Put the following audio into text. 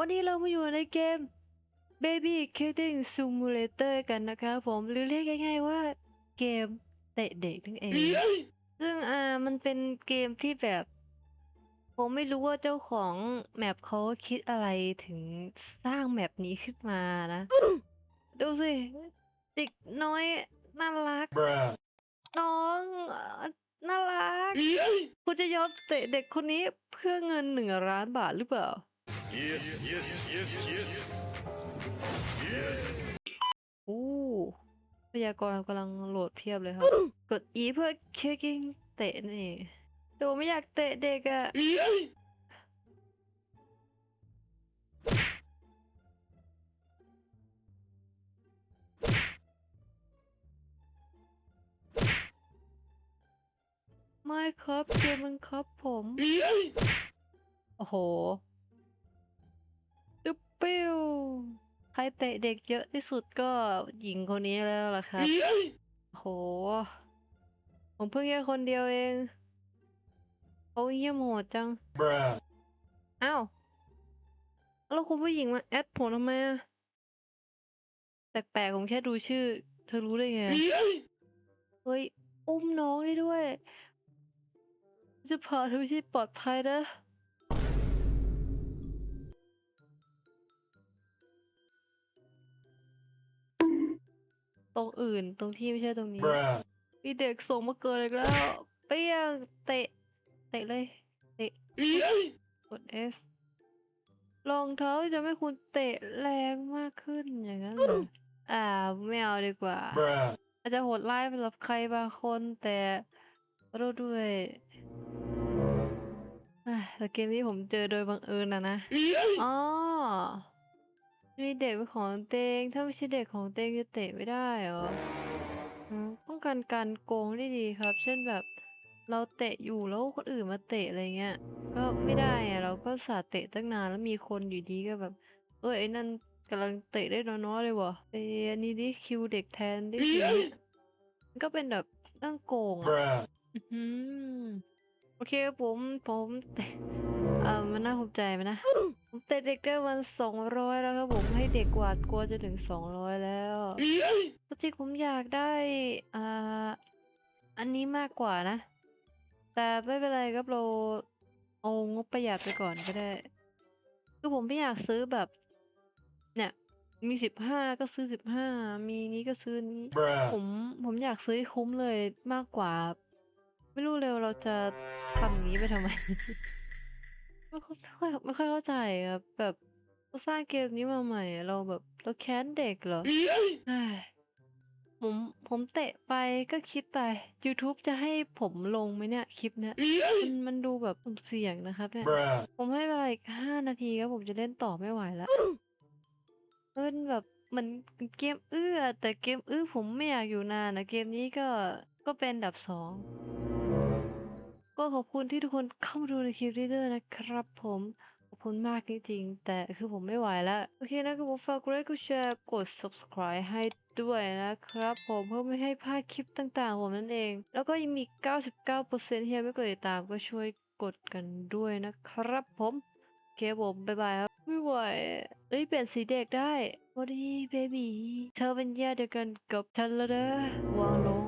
วันนี้เรามาอยู่ในเกม Baby Killing Simulator กันนะครับผมหรือเรียกง่ายๆว่าเกมเตะเด็กนั่นเอง ซึ่งอ่ามันเป็นเกมที่แบบ ผมไม่รู้ว่าเจ้าของแมปเขาคิดอะไรถึงสร้างแมปนี้ขึ้นมานะ ดูสิเด็กน้อยน่ารัก Bruh. น้องเอ่อน่ารัก คุณจะยอมเตะเด็กคนนี้เพื่อเงินหนึ่งล้านบาทหรือเปล่า Yes, yes, yes, yes. Yes. อู้พยากรณ์กำลังโหลดเพียบเลยครับ กด E เพื่อ kicking เตะนี่แต่ผมไม่อยากเตะเด็กอะไม่ครับเกมมันครับผม โอ้โห ปิ้วใครเตะเด็กเยอะที่สุดก็หญิงคนนี้แล้วล่ะครับโอ้โหผมเพิ่งแค่คนเดียวเองเขาเยี่ยมโหดจัง Bruh. อ้าวแล้วคุณผู้หญิงมาแอดผมทำไมอะแปลกๆผมแค่ดูชื่อ เธอรู้ได้ไง เฮ้ย อุ้มน้องได้ด้วย จะพาเธอไปที่ปลอดภัยนะ ตรงอื่นตรงที่ไม่ใช่ตรงนี้ Bruh. มีเด็กส่งมาเกิดอีกแล้วเปี้ยงเตะ เตะเลยเตะกด F รองเท้าที่จะไม่คุณเตะแรงมากขึ้นอย่างนั้นเหรออ่าไม่เอาดีกว่า Bruh. อาจจะโหดร้ายสำหรับใครบางคนแต่ขอโทษด้วยอะแต่เกมนี้ผมเจอโดยบังเอิญนะนะอ๋อมี เด็กเป็นของเตง ถ้าไม่ใช่เด็กของเตงจะเตะไม่ได้เหรออืมป้องกันการโกงได้ดีครับ เช่นแบบเราเตะอยู่แล้วคนอื่นมาเตะอะไรเงี้ย ก็ไม่ได้อะเราก็สาเตะตั้งนานแล้วมีคนอยู่ดีก็แบบ เอ้ยไอ้นั่นกำลังเตะได้น้อยๆเลยวะไอ้อันนี้ดิคิวเด็กแทนได้สิเนี่ยมันก็เป็นแบบเรื่องโกงอะ Bruh. อื้อหือโอเคผมผมเตะเอ่อ มันน่าภูมิใจไหมนะผมเตะเด็กได้วันสองร้อยแล้วครับผมให้เด็กกวาดกลัวจะถึงสองร้อยแล้วจริงๆผมอยากได้อ่าอันนี้มากกว่านะ แต่ไม่เป็นไรครับเราเอางบประหยัดไปก่อนก็ได้คือผมไม่อยากซื้อแบบ เนี่ย มีสิบห้าก็ซื้อสิบห้ามีนี้ก็ซื้อนี้ผ Bruh. มผมอยากซื้อให้คุ้มเลยมากกว่า ไม่รู้เร็วเราจะทำอย่างนี้ไปทำไม ไม่ค่อยไม่ค่อยไม่ค่อยเข้าใจครับแบบเราสร้างเกมนี้มาใหม่อะเราแบบเราแค้นเด็กเหรอเอ้ยผมผมเตะไปก็คิดไป YouTube จะให้ผมลงไหมเนี่ย คลิปเนี้ยมันมันดูแบบสุ่มเสี่ยงนะครับเนี่ย Bruh. ผมให้เวลาอีกห้านาทีครับผมจะเล่นต่อไม่ไหวแล้วมันแบบเหมันเกมอื้อ แต่เกมอื้อผมไม่อยากอยู่นานนะเกมนี้ก็ก็เป็นอันดับสอง ก็ขอบคุณที่ทุกคนเข้ามาดูในคลิปนี้ด้วยนะครับผมขอบคุณมากจริงๆ แต่คือผมไม่ไหวแล้ว โอเคนะครับผมฝากกดไลค์กดแชร์กด subscribe ให้ด้วยนะครับผมเพื่อไม่ให้พลาดคลิปต่างๆ ผมนั่นเอง แล้วก็ยังมี 99%ที่ยังไม่กดติดตามก็ช่วยกดกันด้วยนะครับผมโอเคผมบ๊ายบายครับ ไม่ไหวเอ้ยเปลี่ยนสีเด็กได้สวัสดีเบบีเธอเป็นญาติเดียวกันกับฉันแล้วเด้อวางลง